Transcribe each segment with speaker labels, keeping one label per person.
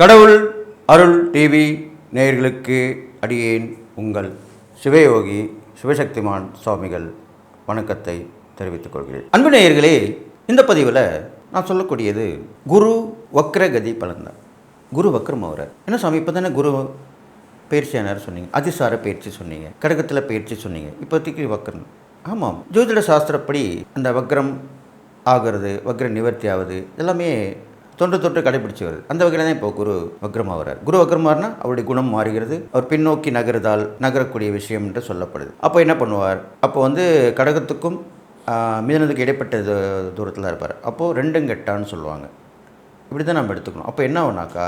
Speaker 1: கடவுள் அருள் டிவி நேயர்களுக்கு அடியேன் உங்கள் சிவயோகி சிவசக்திமான் சுவாமிகள் வணக்கத்தை தெரிவித்துக் கொள்கிறேன். அன்பு நேயர்களே இந்த பதிவில் நான் சொல்லக்கூடியது குரு வக்ரகதி பலன்தான் குரு வக்ரம் அவர் என்ன சுவாமி இப்போ தானே குரு பயிற்சியானார் சொன்னீங்க. அதிசார பயிற்சி சொன்னீங்க. கடகத்தில் பயிற்சி சொன்னீங்க. இப்போதைக்கு வக்ரம். ஆமாம். ஜோதிட சாஸ்திரப்படி அந்த வக்ரம் ஆகிறது வக்ர நிவர்த்தி ஆகுது எல்லாமே தொன்று தொட்டு கடைபிடிச்சு வருது அந்த வகையில் தான் இப்போ குரு வக்ரம் குரு வக்ரமார்னா அவருடைய குணம் மாறுகிறது. அவர் பின்னோக்கி நகருதால் நகரக்கூடிய விஷயம் என்று சொல்லப்படுது. அப்போ என்ன பண்ணுவார்? அப்போ வந்து கடகத்துக்கும் மிதனத்துக்கு இடைப்பட்ட தூரத்தில் இருப்பார். அப்போது ரெண்டும் கெட்டான்னு சொல்லுவாங்க. இப்படி தான் நம்ம எடுத்துக்கணும். அப்போ என்ன ஆகுனாக்கா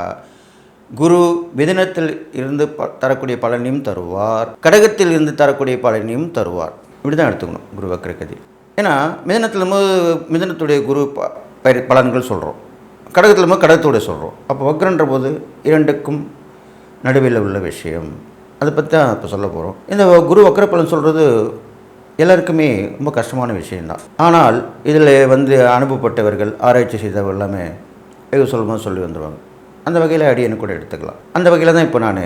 Speaker 1: குரு மிதனத்தில் இருந்து ப தரக்கூடிய பலனையும் தருவார். கடகத்தில் இருந்து தரக்கூடிய பலனையும் தருவார். இப்படி தான் எடுத்துக்கணும் குரு வக்ரகதி. ஏன்னா மிதனத்தில் போது மிதனத்துடைய குரு ப பயிர் பலன்கள் சொல்கிறோம் கடகத்தில் போது கடகத்தோடு சொல்கிறோம் அப்போ வக்ரன்ற போது இரண்டுக்கும் நடுவில் உள்ள விஷயம். அதை பற்றி தான் இப்போ சொல்ல போகிறோம் இந்த குரு வக்ர பலன் சொல்கிறது எல்லாருக்குமே ரொம்ப கஷ்டமான விஷயந்தான் ஆனால் இதில் வந்து அனுபவப்பட்டவர்கள் ஆராய்ச்சி செய்தவர்கள் எல்லாமே வெகு சுலபமாக சொல்லி வந்துடுவாங்க அந்த வகையில் அடியனு கூட எடுத்துக்கலாம். அந்த வகையில் தான் இப்போ நான்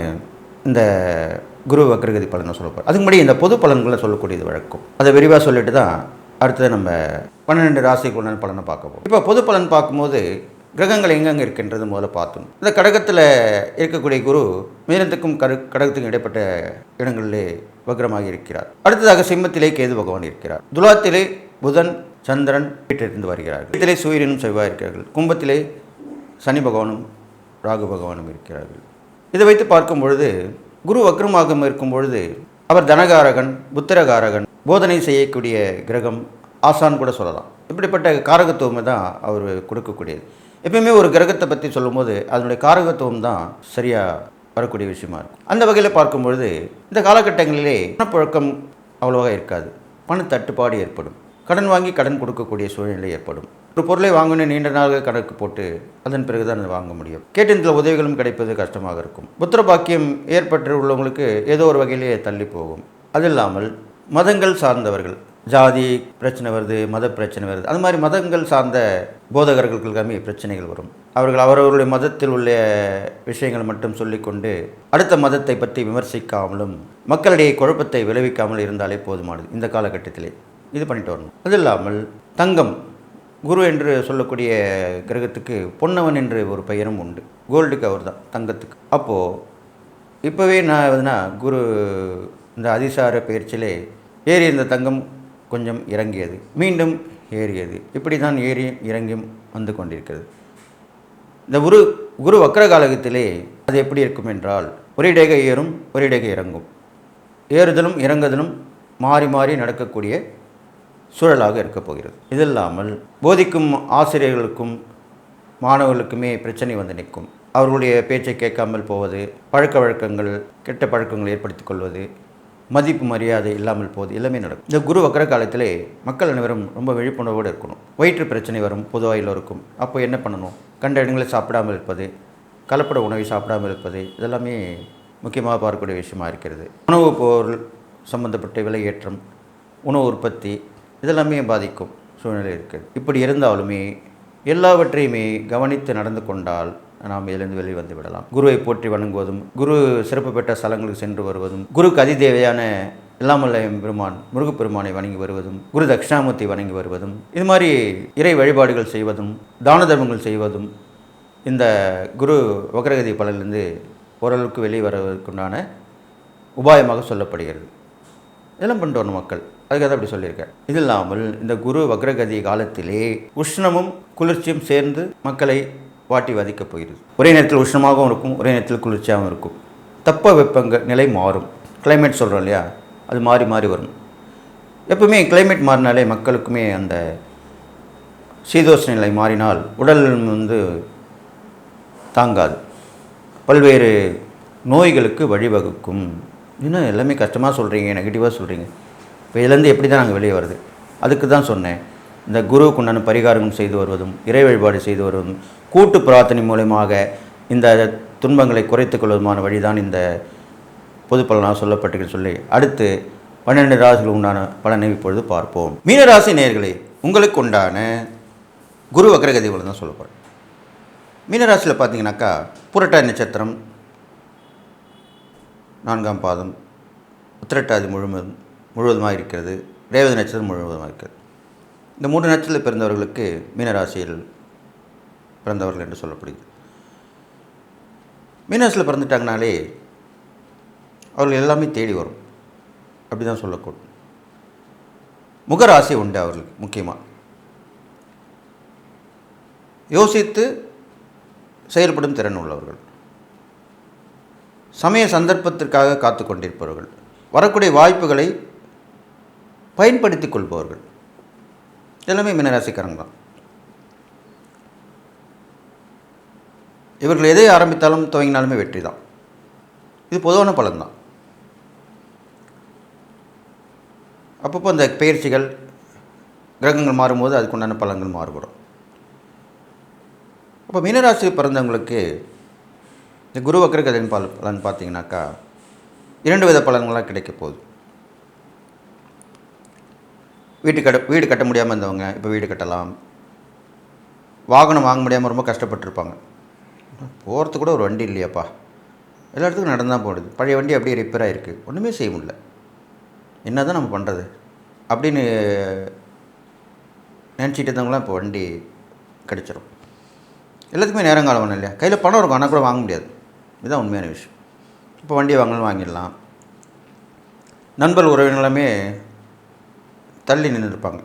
Speaker 1: இந்த குரு வக்ரகதி பலனை சொல்ல போகிறேன் அதுக்கு முன்னாடி இந்த பொது பலன்களை சொல்லக்கூடியது வழக்கம். அதை விரிவாக சொல்லிட்டு தான் அடுத்தது நம்ம பன்னெண்டு ராசிக்கு உண்டான பலனை பார்க்க போகிறோம் இப்போ பொது பலன் பார்க்கும்போது கிரகங்கள் எங்கெங்கே இருக்கின்றது முதல்ல பார்த்தோம் இந்த கடகத்தில் இருக்கக்கூடிய குரு மீனத்துக்கும் கரு கடகத்துக்கும் இடைப்பட்ட இடங்களிலே வக்ரமாக இருக்கிறார். அடுத்ததாக சிம்மத்திலே கேது பகவான் இருக்கிறார். துலாத்திலே புதன் சந்திரன் வீட்டிலிருந்து வருகிறார்கள். வீட்டிலே சூரியனும் செவ்வாய் இருக்கிறார்கள். கும்பத்திலே சனி பகவானும் ராகு பகவானும் இருக்கிறார்கள். இதை வைத்து பார்க்கும் பொழுது குரு வக்ரமாக இருக்கும் பொழுது அவர் தனகாரகன் புத்திரகாரகன் போதனை செய்யக்கூடிய கிரகம் ஆசான் கூட சொல்லலாம். இப்படிப்பட்ட காரகத்துவமை தான் அவர் கொடுக்கக்கூடியது. எப்பயுமே ஒரு கிரகத்தை பற்றி சொல்லும்போது அதனுடைய காரகத்துவம் தான் சரியாக வரக்கூடிய விஷயமா இருக்கும். அந்த வகையில் பார்க்கும்பொழுது இந்த காலகட்டங்களிலே பணப்புழக்கம் அவ்வளோவா இருக்காது. பண தட்டுப்பாடு ஏற்படும். கடன் வாங்கி கடன் கொடுக்கக்கூடிய சூழ்நிலை ஏற்படும். ஒரு பொருளை வாங்கணும் நீண்ட நாள் கணக்கு போட்டு அதன் பிறகு தான் அதை வாங்க முடியும். கேட்டிருந்த உதவிகளும் கிடைப்பது கஷ்டமாக இருக்கும். புத்திர பாக்கியம் ஏற்பட்டு உள்ளவங்களுக்கு ஏதோ ஒரு வகையிலே தள்ளி போகும். அது இல்லாமல் மதங்கள் சார்ந்தவர்கள் ஜாதி பிரச்சனை வருது மத பிரச்சனை வருது. அது மாதிரி மதங்கள் சார்ந்த போதகர்களுக்கு பிரச்சனைகள் வரும். அவர்கள் அவரவர்களுடைய மதத்தில் உள்ள விஷயங்களை மட்டும் சொல்லிக்கொண்டு அடுத்த மதத்தை பற்றி விமர்சிக்காமலும் மக்களிடையே குழப்பத்தை விளைவிக்காமல் இருந்தாலே போதுமானது இந்த காலகட்டத்திலே. இது பண்ணிட்டு வரணும். அது இல்லாமல் தங்கம் குரு என்று சொல்லக்கூடிய கிரகத்துக்கு பொன்னவன் என்று ஒரு பெயரும் உண்டு. கோல்டுக்கு அவர் தான் தங்கத்துக்கு. அப்போது இப்போவே நான் எதுனா குரு இந்த அதிசார பயிற்சியிலே ஏறி இருந்த தங்கம் கொஞ்சம் இறங்கியது. மீண்டும் ஏறியது. இப்படி தான் ஏறி இறங்கியும் வந்து கொண்டிருக்கிறது. இந்த குரு குரு வக்ர காலகத்திலே அது எப்படி இருக்கும் என்றால் ஒரேடேகை ஏறும் ஒரேடேகை இறங்கும். ஏறுதலும் இறங்குதலும் மாறி மாறி நடக்கக்கூடிய சூழலாக இருக்கப் போகிறது. இது இல்லாமல் போதிக்கும் ஆசிரியர்களுக்கும் மாணவர்களுக்குமே பிரச்சனை வந்து நிற்கும். அவர்களுடைய பேச்சை கேட்காமல் போவது பழக்க வழக்கங்கள் கெட்ட பழக்கங்கள் ஏற்படுத்திக் கொள்வது மதிப்பு மரியாதை இல்லாமல் போகுது எல்லாமே நடக்கும். இந்த குரு வக்கர காலத்திலே மக்கள் அனைவரும் ரொம்ப விழிப்புணர்வோடு இருக்கணும். வயிற்று பிரச்சனை வரும் பொதுவாக எல்லோருக்கும். அப்போ என்ன பண்ணணும்? கண்ட இடங்களை சாப்பிடாமல் இருப்பது கலப்பட உணவை சாப்பிடாமல் இருப்பது இதெல்லாமே முக்கியமாக பார்க்கக்கூடிய விஷயமாக இருக்கிறது. உணவுப் பொருள் சம்பந்தப்பட்ட விலையேற்றம் உணவு உற்பத்தி இதெல்லாமே பாதிக்கும் சூழ்நிலை இருக்குது. இப்படி இருந்தாலுமே எல்லாவற்றையுமே கவனித்து நடந்து கொண்டால் நாம் இதிலிருந்து வெளியே வந்து விடலாம். குருவை போற்றி வணங்குவதும் குரு சிறப்பு பெற்ற ஸ்தலங்களுக்கு சென்று வருவதும் குருக்கு அதிதேவையான எல்லாமல்ல பெருமான் முருகப்பெருமானை வணங்கி வருவதும் குரு தட்சிணாமூர்த்தி வணங்கி வருவதும் இது மாதிரி இறை வழிபாடுகள் செய்வதும் தான தர்மங்கள் செய்வதும் இந்த குரு வக்ரகதி பலனிலிருந்து ஓரளவுக்கு வெளியே வருவதற்குண்டான உபாயமாக சொல்லப்படுகிறது. இதெல்லாம் பண்ணிட்டு வரணும் மக்கள். அதுக்காக தான் அப்படி சொல்லியிருக்கேன் இது இல்லாமல் இந்த குரு வக்ரகதி காலத்திலே உஷ்ணமும் குளிர்ச்சியும் சேர்ந்து மக்களை வாட்டி வதைக்கப் போகிறது. ஒரே நேரத்தில் உஷ்ணமாகவும் இருக்கும் ஒரே நேரத்தில் குளிர்ச்சியாகவும் இருக்கும். தப்ப வெப்பங்க நிலை மாறும். கிளைமேட் சொல்கிறோம் இல்லையா? அது மாறி மாறி வரும். எப்பவுமே கிளைமேட் மாறினாலே மக்களுக்குமே அந்த சீதோஷ்ண நிலை மாறினால் உடல் வந்து தாங்காது. பல்வேறு நோய்களுக்கு வழிவகுக்கும். இன்னும் எல்லாமே கஷ்டமாக சொல்கிறீங்க நெகட்டிவாக சொல்கிறீங்க இப்போ இதுலேருந்து எப்படி தான் நாங்கள் வெளியே வருது அதுக்கு தான் சொன்னேன். இந்த குருவுக்கு உண்டான பரிகாரம் செய்து வருவதும் இறை வழிபாடு செய்து வருவதும் கூட்டு பிரார்த்தனை மூலயமாக இந்த துன்பங்களை குறைத்துக் கொள்வதுமான வழிதான் இந்த பொது பலனாக சொல்லப்பட்டிருக்கு சொல்லி அடுத்து பன்னெண்டு ராசிகள் உண்டான பலனை இப்பொழுது பார்ப்போம். மீனராசி நேர்களே உங்களுக்கு உண்டான குரு வக்ரகதி தான் சொல்ல மீனராசியில் பார்த்தீங்கன்னாக்கா புரட்டாதி நட்சத்திரம் நான்காம் பாதம் உத்திரட்டாதி முழுவதும் முழுவதுமாக இருக்கிறது ரேவதி நட்சத்திரம் முழுவதுமாக இருக்கிறது. இந்த மூன்று நட்சத்திரத்தில் பிறந்தவர்களுக்கு மீனராசியில் பிறந்தவர்கள் என்று சொல்லப்படுகிறது. மீனராசியில் பிறந்துட்டாங்கனாலே அவர்கள் எல்லாமே தேடி வரும். அப்படி தான் சொல்லக்கூடும். முகராசி உண்டு அவர்களுக்கு முக்கியமாக யோசித்து செயல்படும் திறன் உள்ளவர்கள். சமய சந்தர்ப்பத்திற்காக காத்து கொண்டிருப்பவர்கள் வரக்கூடிய வாய்ப்புகளை பயன்படுத்திக் கொள்பவர்கள். எல்லாமே மீனராசிக்காரங்க தான் இவர்கள் எதை ஆரம்பித்தாலும் துவங்கினாலுமே வெற்றி தான் இது பொதுவான பலன்தான். அப்பப்போ இந்த பயிற்சிகள் கிரகங்கள் மாறும்போது அதுக்குண்டான பலன்கள் மாறுபடும். அப்போ மீனராசி பிறந்தவங்களுக்கு இந்த குரு வக்கரகதின் பல பலன் பார்த்தீங்கன்னாக்கா இரண்டு வித பலன்களாக கிடைக்க போகுது. வீட்டு கட்ட வீடு கட்ட முடியாமல் இருந்தவங்க இப்போ வீடு கட்டலாம். வாகனம் வாங்க முடியாமல் ரொம்ப கஷ்டப்பட்டிருப்பாங்க. போகிறதுக்கு கூட ஒரு வண்டி இல்லையாப்பா. எல்லா இடத்துக்கும் நடந்தான் போடுது பழைய வண்டி அப்படியே ரிப்பேர் ஆகிருக்கு ஒன்றுமே செய்ய முடியல. என்ன தான் நம்ம பண்ணுறது அப்படின்னு நினச்சிட்டு இருந்தவங்களாம் இப்போ வண்டி கிடச்சிரும். எல்லாத்துக்குமே நேரங்காலம் ஒன்றும் இல்லையா? கையில் பணம் இருக்கும். ஆனால் கூட வாங்க முடியாது. இதுதான் உண்மையான விஷயம். இப்போ வண்டி வாங்கலாம் வாங்கிடலாம். நண்பர் உறவினர் தள்ளி நின்றுருப்பாங்க.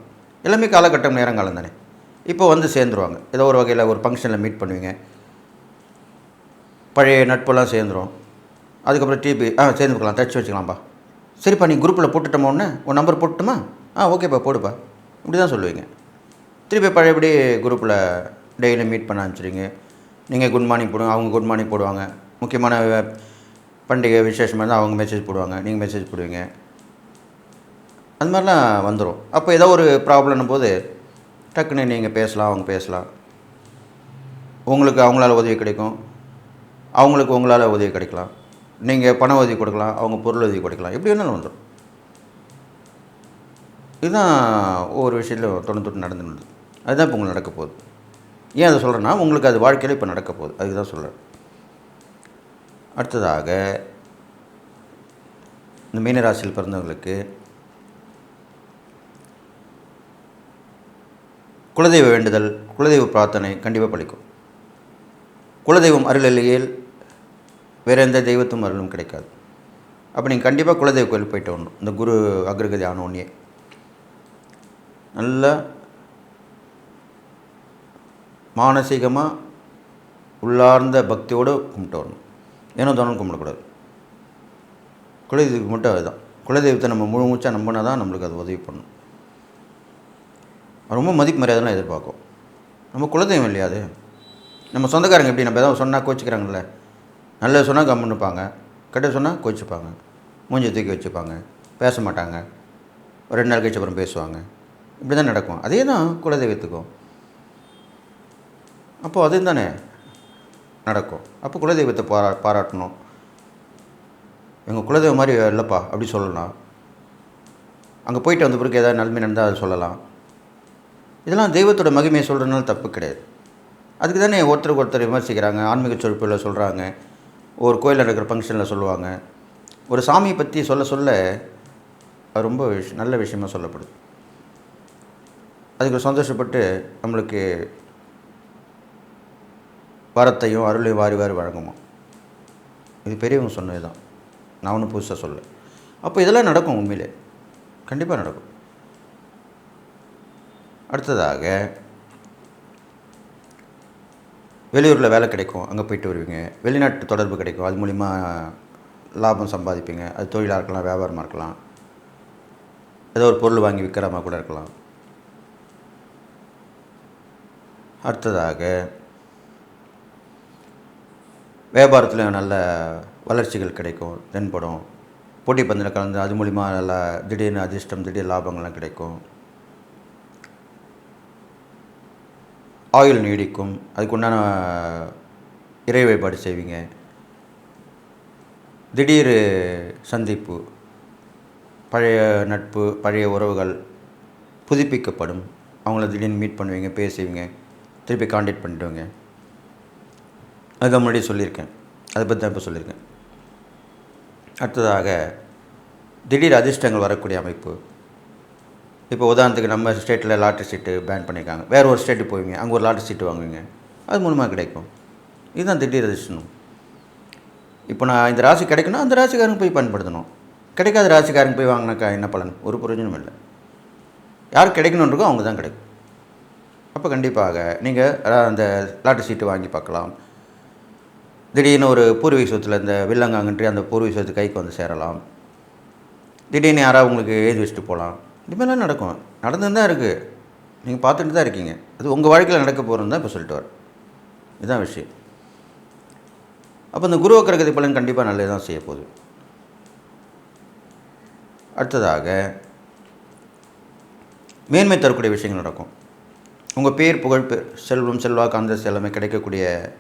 Speaker 1: எல்லாமே காலகட்டம் நேரங்காலம் தானே. இப்போ வந்து சேர்ந்துருவாங்க. ஏதோ ஒரு வகையில் ஒரு ஃபங்க்ஷனில் மீட் பண்ணுவீங்க. பழைய நட்பெல்லாம் சேர்ந்துரும். அதுக்கப்புறம் டிபி ஆ சேர்ந்துக்கலாம் தச்சு வச்சுக்கலாம்ப்பா சரிப்பா நீ குரூப்பில் போட்டுட்டோமா ஒன்று உன் நம்பர் போட்டுட்டுமா? ஆ ஓகேப்பா போடுப்பா. இப்படி தான் சொல்லுவீங்க. திருப்பி பழையபடி குரூப்பில் டெய்லி மீட் பண்ண ஆரம்பிச்சிருங்க நீங்கள் குட் மார்னிங் போடுங்க. அவங்க குட் மார்னிங் போடுவாங்க. முக்கியமான பண்டிகை விசேஷமாக இருந்தால் அவங்க மெசேஜ் போடுவாங்க. நீங்கள் மெசேஜ் போடுவீங்க. அந்த மாதிரிலாம் வந்துடும் அப்போ ஏதோ ஒரு ப்ராப்ளம்னும் போது டக்குன்னு நீங்கள் பேசலாம் அவங்க பேசலாம். உங்களுக்கு அவங்களால உதவி கிடைக்கும். அவங்களுக்கு உங்களால் உதவி கிடைக்கலாம். நீங்கள் பண உதவி கொடுக்கலாம் அவங்க பொருள் உதவி கொடுக்கலாம். எப்படி வேணாலும் வந்துடும் இதுதான் ஒவ்வொரு விஷயத்திலும் தொடர்ந்து தொட்டு நடந்துருந்தது அதுதான் இப்போ உங்களுக்கு நடக்க போகுது. ஏன் அதை சொல்கிறேன்னா உங்களுக்கு அது வாழ்க்கையில் இப்போ நடக்க போகுது. அதுக்கு தான் சொல்கிறேன் அடுத்ததாக இந்த மீனராசியில் பிறந்தவங்களுக்கு குலதெய்வ வேண்டுதல் குலதெய்வ பிரார்த்தனை கண்டிப்பாக பழிக்கும் குலதெய்வம் அருள் இல்லையேல் வேறு எந்த தெய்வத்தும் அருளும் கிடைக்காது. அப்போ நீங்கள் கண்டிப்பாக குலதெய்வ கோயில் போயிட்டு வரணும். இந்த குரு அக்ரகதி ஆனோன்னே நல்ல நல்லா மானசீகமாக உள்ளார்ந்த பக்தியோடு கும்பிட்டு வரணும். ஏனோ தோணும் கும்பிடக்கூடாது. குலதெய்வத்துக்கு மட்டும் அதுதான். குலதெய்வத்தை நம்ம முழு மூச்சாக நம்பினா தான் நம்மளுக்கு அது உதவி பண்ணும். ரொம்ப மதிப்பு மரியாதைலாம் எதிர்பார்க்கும். நம்ம குலதெய்வம் இல்லையா அது? நம்ம சொந்தக்காரங்க எப்படி? நம்ம எதாவது சொன்னால் கோச்சிக்கிறாங்கல்ல. நல்லது சொன்னால் கம்முன்னுப்பாங்க கெட்ட சொன்னால் கோச்சிப்பாங்க. மூஞ்சி தூக்கி வச்சுப்பாங்க. பேச மாட்டாங்க. ஒரு ரெண்டு நாள் கழிச்சு அப்புறம் பேசுவாங்க. இப்படி தான் நடக்கும். அதே தான் குலதெய்வத்துக்கும். அப்போது அது தானே நடக்கும். அப்போ குலதெய்வத்தை பாரா பாராட்டணும். எங்கள் குலதெய்வம் மாதிரி இல்லைப்பா அப்படி சொல்லலாம். அங்கே போயிட்டு வந்த பிறகு ஏதாவது நன்மை நடந்தால் அதை சொல்லலாம். இதெல்லாம் தெய்வத்தோட மகிமையை சொல்கிறதுனால தப்பு கிடையாது. அதுக்கு தானே ஒருத்தருக்கு ஒருத்தர் விமர்சிக்கிறாங்க ஆன்மீக சொற்பொழில் சொல்கிறாங்க ஒரு கோயிலில் நடக்கிற ஃபங்க்ஷனில் சொல்லுவாங்க. ஒரு சாமியை பற்றி சொல்ல சொல்ல அது ரொம்ப விஷ் நல்ல விஷயமா சொல்லப்படுது. அதுக்கு சந்தோஷப்பட்டு நம்மளுக்கு வரத்தையும் அருளையும் வாரி வாரி வழங்குமா. இது பெரியவங்க சொன்னது தான் நான் ஒன்றும் புதுசாக சொல்ல அப்போ இதெல்லாம் நடக்கும் உண்மையிலே. கண்டிப்பாக நடக்கும். அடுத்ததாக வெளியூரில் வேலை கிடைக்கும் அங்கே போயிட்டு வருவீங்க. வெளிநாட்டு தொடர்பு கிடைக்கும். அது மூலிமா லாபம் சம்பாதிப்பீங்க. அது தொழிலாக இருக்கலாம் வியாபாரமாக இருக்கலாம். ஏதோ ஒரு பொருள் வாங்கி விற்கிறமா கூட இருக்கலாம். அடுத்ததாக வியாபாரத்தில் நல்ல வளர்ச்சிகள் கிடைக்கும் தென்படும். போட்டி பந்தில் கலந்து அது மூலிமா நல்லா திடீர்னு அதிர்ஷ்டம் திடீர் லாபங்கள்லாம் கிடைக்கும். ஆயுள் நீடிக்கும். அதுக்குண்டான இறை வழிபாடு செய்வீங்க. திடீர் சந்திப்பு பழைய நட்பு பழைய உறவுகள் புதுப்பிக்கப்படும். அவங்கள திடீர்னு மீட் பண்ணுவீங்க பேசுவீங்க திருப்பி காண்டாக்ட் பண்ணிடுவீங்க அதுக்கு முன்னாடி சொல்லியிருக்கேன். அதை பற்றி தான் இப்போ சொல்லியிருக்கேன். அடுத்ததாக திடீர் அதிர்ஷ்டங்கள் வரக்கூடிய அமைப்பு. இப்போ உதாரணத்துக்கு நம்ம ஸ்டேட்டில் லாட்ரி சீட்டு பேன் பண்ணியிருக்காங்க. வேறு ஒரு ஸ்டேட்டுக்கு போவீங்க அங்கே ஒரு லாட்ரி சீட்டு வாங்குவீங்க. அது மூலமாக கிடைக்கும். இதுதான் திடீர் அதிர்ஷ்டம். இப்போ நான் இந்த ராசி கிடைக்கணும் அந்த ராசிக்காரங்க போய் பயன்படுத்தணும். கிடைக்காத ராசிக்காரங்க போய் வாங்கினாக்கா என்ன பலன்? ஒரு பிரயோஜனம் இல்லை. யார் கிடைக்கணுன்னு இருக்கோ அவங்க தான் கிடைக்கும். அப்போ கண்டிப்பாக நீங்கள் அந்த லாட்ரி சீட்டு வாங்கி பார்க்கலாம். திடீர்னு ஒரு பூர்வீக சொத்தில் இந்த வில்லங்காங்கன்றி அந்த பூர்வீக சொத்து கைக்கு வந்து சேரலாம். திடீர்னு யாராவது உங்களுக்கு எழுதி வச்சுட்டு போகலாம். இது நடக்கும். நடந்துன்னு தான் இருக்குது நீங்கள் பார்த்துட்டு தான் இருக்கீங்க. அது உங்கள் வாழ்க்கையில் நடக்க போகிறோன்னு தான் இப்போ சொல்லிட்டு வர இதுதான் விஷயம். அப்போ இந்த குரு வக்கரகதி பலன் கண்டிப்பாக நல்லது தான் செய்ய போகுது. அடுத்ததாக மேன்மை தரக்கூடிய விஷயங்கள் நடக்கும். உங்கள் பேர் புகழ் பெ- செல்வம் செல்வாக்கு அந்தஸ்து எல்லாமே கிடைக்கக்கூடிய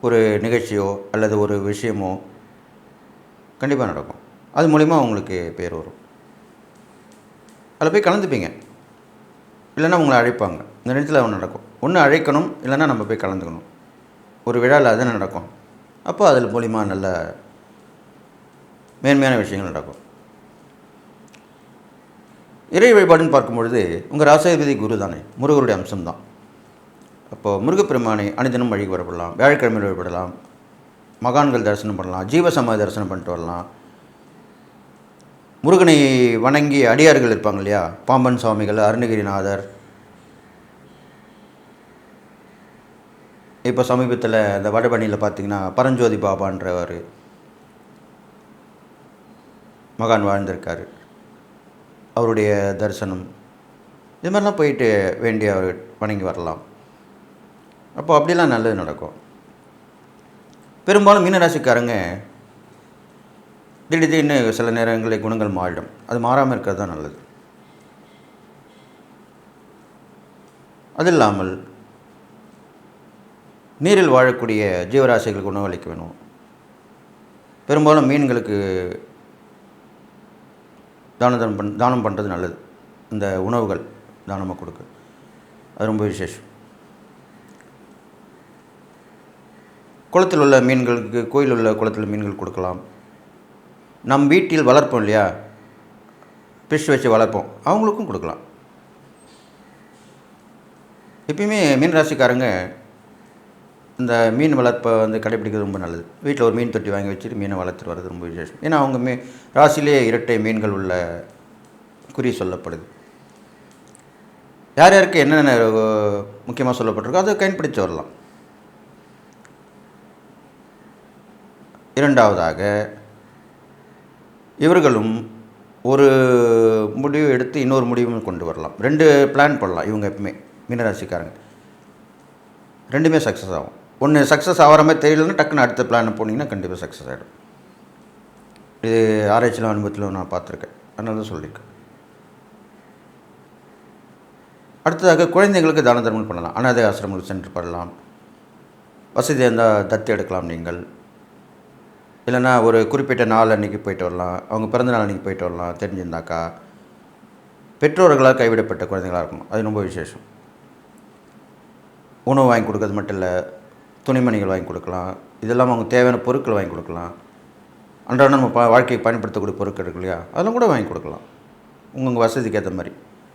Speaker 1: ஒரு நிகழ்ச்சியோ அல்லது ஒரு விஷயமோ கண்டிப்பாக நடக்கும். அது மூலிமா உங்களுக்கு பேர் வரும். அதில் போய் கலந்துப்பீங்க. இல்லைன்னா உங்களை அழைப்பாங்க. இந்த நேரத்தில் ஒன்று நடக்கும். ஒன்று அழைக்கணும் இல்லைன்னா நம்ம போய் கலந்துக்கணும். ஒரு விழாவில் அது நடக்கும். அப்போ அதில் மூலிமா நல்ல மேன்மையான விஷயங்கள் நடக்கும். இறை வழிபாடுன்னு பார்க்கும்பொழுது உங்கள் ராசாதிபதி குரு தானே. முருகருடைய அம்சம்தான். அப்போது முருகப்பெருமானை அனுதினம் வழிக்கு வரப்படலாம் வியாழக்கிழமையில் வழிபடலாம் மகான்கள் தரிசனம் பண்ணலாம் ஜீவசமாதி தரிசனம் பண்ணிட்டு வரலாம். முருகனை வணங்கி அடியார்கள் இருப்பாங்க இல்லையா? பாம்பன் சுவாமிகள் அருணகிரிநாதர். இப்போ சமீபத்தில் இந்த வடபணியில் பார்த்தீங்கன்னா பரஞ்சோதி பாபான்றவர் மகான் வாழ்ந்திருக்கார். அவருடைய தரிசனம். இது மாதிரிலாம் போயிட்டு வேண்டி அவர் வணங்கி வரலாம். அப்போ அப்படிலாம் நல்லது நடக்கும். பெரும்பாலும் மீனராசிக்காரங்க திடீர்னு சில நேரங்களில் குணங்கள் மாறிடும். அது மாறாமல் இருக்கிறது தான் நல்லது. அது இல்லாமல் நீரில் வாழக்கூடிய ஜீவராசிகளுக்கு உணவளிக்க வேணும். பெரும்பாலும் மீன்களுக்கு தான தானம் பண் தானம் பண்ணுறது நல்லது. இந்த உணவுகள் தானமாக கொடுக்க. அது ரொம்ப விசேஷம். குளத்தில் உள்ள மீன்களுக்கு கோயில் உள்ள குளத்தில் மீன்கள் கொடுக்கலாம். நம் வீட்டில் வளர்ப்போம் இல்லையா? ஃபிஷ் வச்சு வளர்ப்போம். அவங்களுக்கும் கொடுக்கலாம். எப்பயுமே மீன் ராசிக்காரங்க இந்த மீன் வளர்ப்பை வந்து கடைப்பிடிக்கிறது ரொம்ப நல்லது. வீட்டில் ஒரு மீன் தொட்டி வாங்கி வச்சுட்டு மீனை வளர்த்துட்டு வர்றது ரொம்ப விசேஷம். ஏன்னா அவங்க மீ ராசிலேயே இரட்டை மீன்கள் உள்ள குறி சொல்லப்படுது. யார் யாருக்கு என்னென்ன முக்கியமாக சொல்லப்பட்டிருக்கோ அதை பயன்படுத்தி வரலாம். இரண்டாவதாக இவர்களும் ஒரு முடிவு எடுத்து இன்னொரு முடிவும் கொண்டு வரலாம். ரெண்டு பிளான் பண்ணலாம் இவங்க எப்பவுமே மீனராசிக்காரங்க. ரெண்டுமே சக்ஸஸ் ஆகும். ஒன்று சக்ஸஸ் ஆகிற மாதிரி தெரியலன்னா டக்குன்னு அடுத்த பிளான் போனீங்கன்னா கண்டிப்பாக சக்ஸஸ் ஆகிடும் இது ஆராய்ச்சியில் அனுபவத்தில் நான் பார்த்துருக்கேன். அதனால தான் சொல்லியிருக்கேன். அடுத்ததாக குழந்தைங்களுக்கு தான தர்மம் பண்ணலாம். அனாதை ஆசிரமங்கள் சென்று பண்ணலாம் வசதி இருந்தால் தத்து எடுக்கலாம் நீங்கள். இல்லைன்னா ஒரு குறிப்பிட்ட நாள் அன்றைக்கி போயிட்டு வரலாம். அவங்க பிறந்த நாள் அன்றைக்கி போயிட்டு வரலாம் தெரிஞ்சிருந்தாக்கா. பெற்றோர்களால் கைவிடப்பட்ட குழந்தைகளாக இருக்கணும். அது ரொம்ப விசேஷம். உணவு வாங்கி கொடுக்கறது மட்டும் இல்லை துணிமணிகள் வாங்கி கொடுக்கலாம். இதெல்லாம் அவங்க தேவையான பொருட்கள் வாங்கி கொடுக்கலாம். அன்றாடம் நம்ம பா வாழ்க்கைக்கு பயன்படுத்தக்கூடிய பொருட்கள் இருக்கு இல்லையா? அதெல்லாம் கூட வாங்கி கொடுக்கலாம். உங்கள் வசதிக்கு ஏற்ற மாதிரி.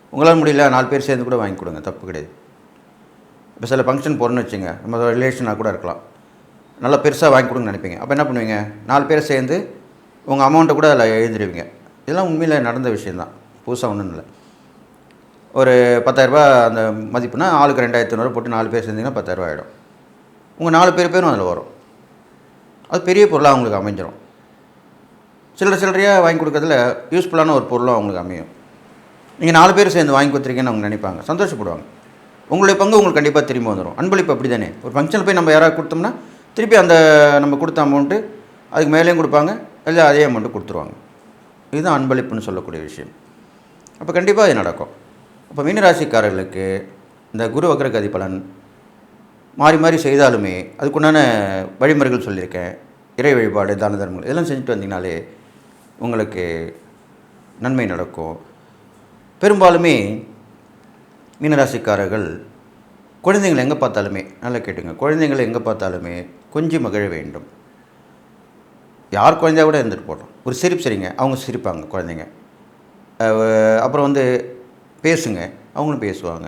Speaker 1: உங்களால் முடியல நாலு பேர் சேர்ந்து கூட வாங்கி கொடுங்க. தப்பு கிடையாது. இப்போ சில ஃபங்க்ஷன் போகிறோன்னு வச்சுங்க நம்ம ரிலேஷனாக கூட இருக்கலாம். நல்லா பெருசாக வாங்கி கொடுங்க நினைப்பீங்க. அப்போ என்ன பண்ணுவீங்க? நாலு பேர் சேர்ந்து உங்கள் அமௌண்ட்டை கூட அதில் எழுதிடுவீங்க இதெல்லாம் உண்மையில் நடந்த விஷயந்தான் புதுசாக ஒன்றும் இல்லை. ஒரு பத்தாயிரரூபா அந்த மதிப்புனா ஆளுக்கு ரெண்டாயிரத்தி ஐநூறு போட்டு நாலு பேர் சேர்ந்தீங்கன்னா பத்தாயிரரூபா ஆகிடும் உங்கள் நாலு பேர் பேரும் அதில் வரும். அது பெரிய பொருளாக அவங்களுக்கு அமைஞ்சிரும். சில்லறை சில்லறையாக வாங்கி கொடுக்கறதுல யூஸ்ஃபுல்லான ஒரு பொருளும் அவங்களுக்கு அமையும். நீங்கள் நாலு பேர் சேர்ந்து வாங்கி கொடுத்துருக்கீங்கன்னு அவங்க நினைப்பாங்க. சந்தோஷப்படுவாங்க. உங்களுடைய பங்கு உங்களுக்கு கண்டிப்பாக திரும்ப வந்துடும் அன்பளிப்பு அப்படி தானே ஒரு ஃபங்க்ஷனில் போய் நம்ம யாராவது கொடுத்தோம்னா திருப்பி அந்த நம்ம கொடுத்த அமௌண்ட்டு அதுக்கு மேலேயும் கொடுப்பாங்க இல்லை அதே அமௌண்ட்டு கொடுத்துருவாங்க. இதுதான் அன்பளிப்புன்னு சொல்லக்கூடிய விஷயம். அப்போ கண்டிப்பாக இது நடக்கும். அப்போ மீனராசிக்காரர்களுக்கு இந்த குரு வக்ரகதி பலன் மாறி மாறி செய்தாலுமே அதுக்குண்டான வழிமுறைகள் சொல்லியிருக்கேன். இறை வழிபாடு தான தர்மங்கள் இதெல்லாம் செஞ்சுட்டு வந்தீங்கனாலே உங்களுக்கு நன்மை நடக்கும். பெரும்பாலுமே மீனராசிக்காரர்கள் குழந்தைங்களை எங்கே பார்த்தாலுமே நல்லா கேட்டுங்க குழந்தைங்களை எங்கே பார்த்தாலுமே கொஞ்சி மகிழ வேண்டும். யார் குழந்தையா கூட இருந்துட்டு போட்டோம் ஒரு சிரிப்பு சரிங்க. அவங்க சிரிப்பாங்க குழந்தைங்க. அப்புறம் வந்து பேசுங்க. அவங்களும் பேசுவாங்க.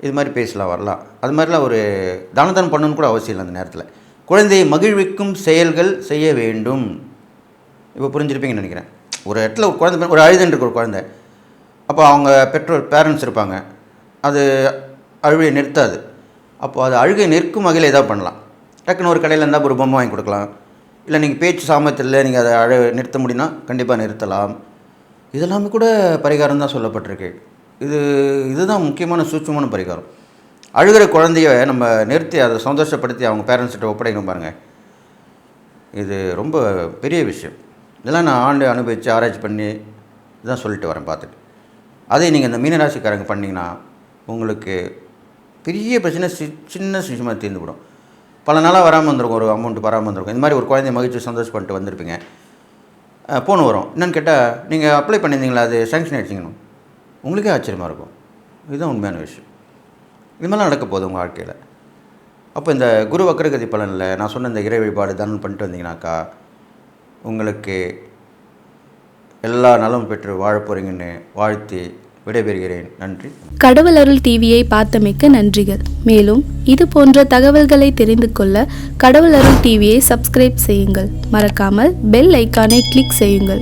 Speaker 1: இது மாதிரி பேசலாம் வரலாம். அது மாதிரிலாம் ஒரு தான தானம் பண்ணணும்னு கூட அவசியம் இல்லை அந்த நேரத்தில். குழந்தையை மகிழ்விக்கும் செயல்கள் செய்ய வேண்டும். இப்போ புரிஞ்சிருப்பீங்கன்னு நினைக்கிறேன். ஒரு இடத்துல ஒரு குழந்தை ஒரு அழுதுன்னு இருக்கு ஒரு குழந்தை. அப்போ அவங்க பெற்றோர் பேரண்ட்ஸ் இருப்பாங்க. அது அழுகையை நிறுத்தாது. அப்போ அது அழுகை நிற்கும் வகையில் எதாவது பண்ணலாம். டக்குன்னு ஒரு கடையில் இருந்தால் ஒரு பொம்மை வாங்கி கொடுக்கலாம். இல்லை நீங்கள் பேச்சு சாமர்த்தியில் நீங்கள் அதை அழ நிறுத்த முடியும்னா கண்டிப்பாக நிறுத்தலாம். இதெல்லாமே கூட பரிகாரம் தான் சொல்லப்பட்டிருக்கு. இது இதுதான் முக்கியமான சூட்சமான பரிகாரம். அழுகிற குழந்தைய நம்ம நிறுத்தி அதை சந்தோஷப்படுத்தி அவங்க பேரண்ட்ஸ்கிட்ட ஒப்படைக்கணும் பாருங்கள் இது ரொம்ப பெரிய விஷயம். இதெல்லாம் நான் ஆண்டு அனுபவித்து ஆராய்ச்சி பண்ணி இதான் சொல்லிட்டு வரேன் பார்த்துட்டு. அதே நீங்கள் இந்த மீனராசிக்காரங்க பண்ணிங்கன்னா உங்களுக்கு பெரிய பிரச்சனை சி சின்ன விஷயமா தீர்ந்துவிடும். பல நாளாக வராமல் வந்திருக்கும் ஒரு அமௌண்ட் வராமல் வந்திருக்கும். இந்த மாதிரி ஒரு குழந்தைய மகிழ்ச்சி சந்தோஷம் பண்ணிட்டு வந்திருப்பீங்க ஃபோன் வரும். என்னென்னு கேட்டால் நீங்கள் அப்ளை பண்ணியிருந்தீங்களா? அது சேங்ஷன் ஆகிடுச்சிங்கணும் உங்களுக்கே ஆச்சரியமாக இருக்கும். இதுதான் உண்மையான விஷயம். இது மாதிரிலாம் நடக்க போகுது உங்கள் வாழ்க்கையில். அப்போ இந்த குரு வக்கரகதி பலனில் நான் சொன்ன இந்த இறை வழிபாடு தானம் பண்ணிட்டு வந்தீங்கன்னாக்கா உங்களுக்கு எல்லா நலமும் பெற்று வாழ போகிறீங்கன்னு வாழ்த்தி விடைபெறுகிறேன். நன்றி.
Speaker 2: கடவுள் அருள் டிவியை பார்த்தமைக்க நன்றிகள். மேலும் இது போன்ற தகவல்களை தெரிந்து கொள்ள கடவுள் அருள் டிவியை சப்ஸ்கிரைப் செய்யுங்கள். மறக்காமல் பெல் ஐக்கானை கிளிக் செய்யுங்கள்.